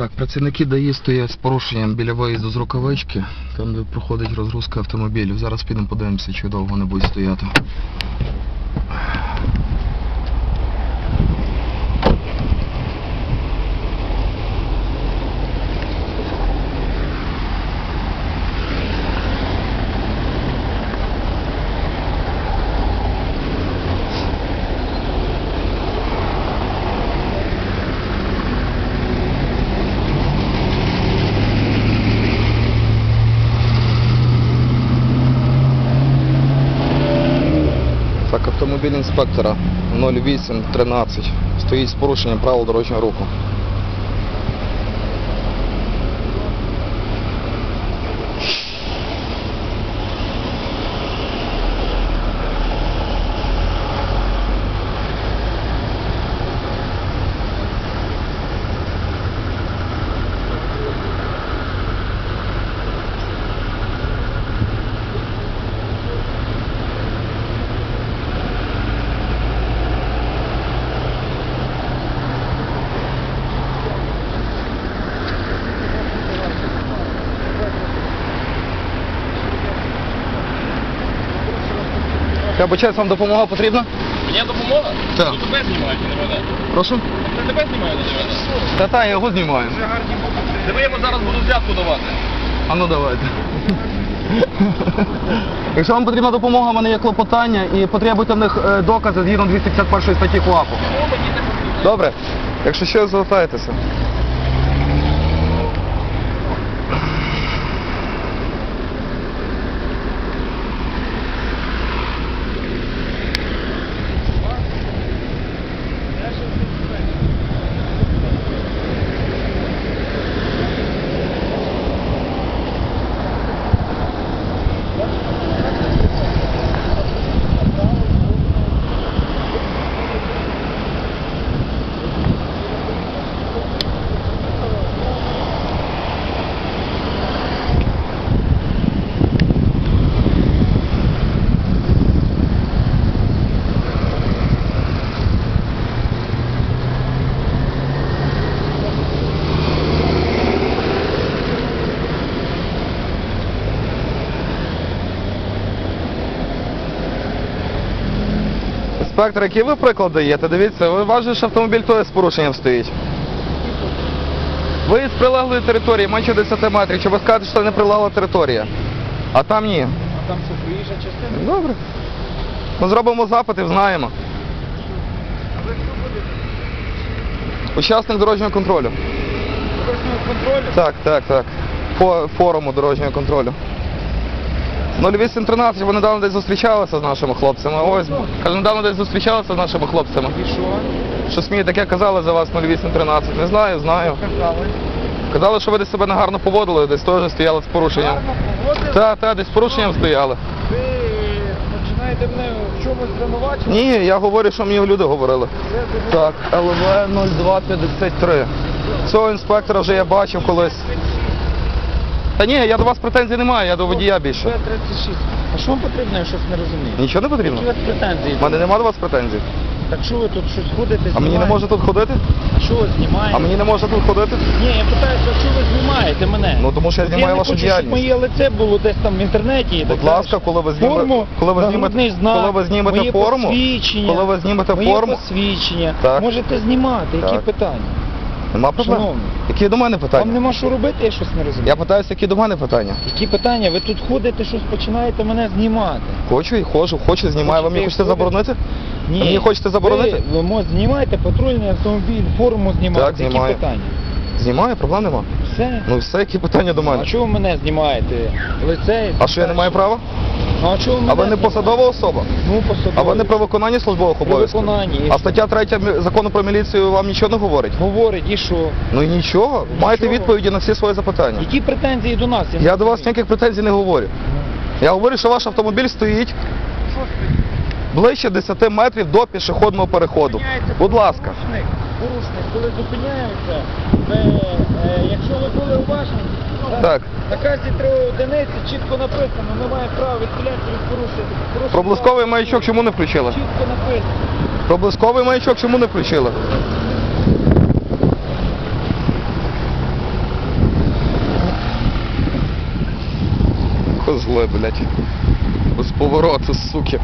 Так, працівники ДАІ стоять з порушенням біля виїзду з рукавички, там де проходить розгрузка автомобілів. Зараз підемо подивимося, чи довго вони будуть стояти. Так, автомобіль інспектора 0813 стоїть з порушенням правил дорожнього руху. Я бачаю, вам допомога потрібна? Мені допомога? Так. Ну, тебе знімають, не мене. Прошу? Це тебе знімають, не мене. Та та, я його знімаю. Диви, я йому зараз буду взятку давати. А ну давайте. Якщо вам потрібна допомога, в мене є клопотання і потребуйте в них е, докази згідно 251 статті КУАПу. Добре. Якщо що, звертайтеся. Інспектор, який ви приклад даєте? Дивіться, ви ваш автомобіль теж з порушенням стоїть. Ви з прилеглої території менше 10 метрів, чи ви скажете, що це не прилегла територія? А там ні. А там що, проїжджа частина? Добре. Ми зробимо запити, знаємо. Учасник дорожнього контролю. Дорожнього контролю? Так, так, так. Фо- форуму дорожнього контролю. 0813, ви недавно десь зустрічалися з нашими хлопцями. Ось, кажу, недавно десь зустрічалися з нашими хлопцями. І що? Що СМІ таке казали за вас 0813? Не знаю, знаю. Казали. Казали, що ви десь себе негарно поводили, десь теж стояли з порушенням. Так, так, десь з порушенням стояли. Ви починаєте мене в чомусь звинувачувати? Ні, я говорю, що мені люди говорили. Так, ЛВ 0253. Цього інспектора вже я бачив колись. Та ні, я до вас претензій не маю, я до водія більше. Б-36. А що вам потрібно, я щось не розумію? Нічого не потрібно? Які у вас претензії? У мене нема до вас претензій. Так що ви тут щось ходите, А мені не може тут ходити? А що ви знімаєте? А мені не може тут ходити? Ні, я питаюся, що ви знімаєте мене? Ну тому що я знімаю не хочу, діяльність. щоб моє лице було десь там в інтернеті. і Будь ласка, коли ви знімете, форму, коли ви нагрудний знімете, знак, коли ви знімете моє форму, посвідчення, коли ви знімете моє форму, посвідчення, Так. можете знімати, які Так. питання? Нема проблем. Які до мене Вам питання? нема що робити, я щось не розумію. Я питаюся, які до мене питання. Які питання? Ви тут ходите, щось починаєте мене знімати. Хочу і ходжу, хочу, знімаю. Ви мені Хочете заборонити? Ні. Мені хочете заборонити? Ви, ви мо- знімаєте патрульний автомобіль, форму знімаєте. Так, Які знімаю. питання? Знімаю, проблем нема. Все. Ну все, які питання до мене. А чого ви мене знімаєте? Лицей? А що я не маю права? Ну, а чого ви А мене ви не знімаєте? посадова особа? Ну, посадовий. А ви не при виконанні службових При обов'язків? виконанні. А стаття 3 закону про міліцію вам нічого не говорить? Говорить, і що? Ну і нічого. Маєте Нічого. відповіді на всі свої запитання. Які претензії до нас? не Я до вас розумію. ніяких претензій не говорю. Я говорю, що ваш автомобіль стоїть ближче 10 метрів до пішохідного переходу. Будь ласка. Порушник, коли зупиняється, е, е, якщо ви були уважні, так. На касі три одиниці чітко написано, немає права відхилятися від порушення. Проблисковий маячок чому не включили? Чітко написано. Проблисковий маячок чому не включили? Козли, блядь. Без повороту, суки.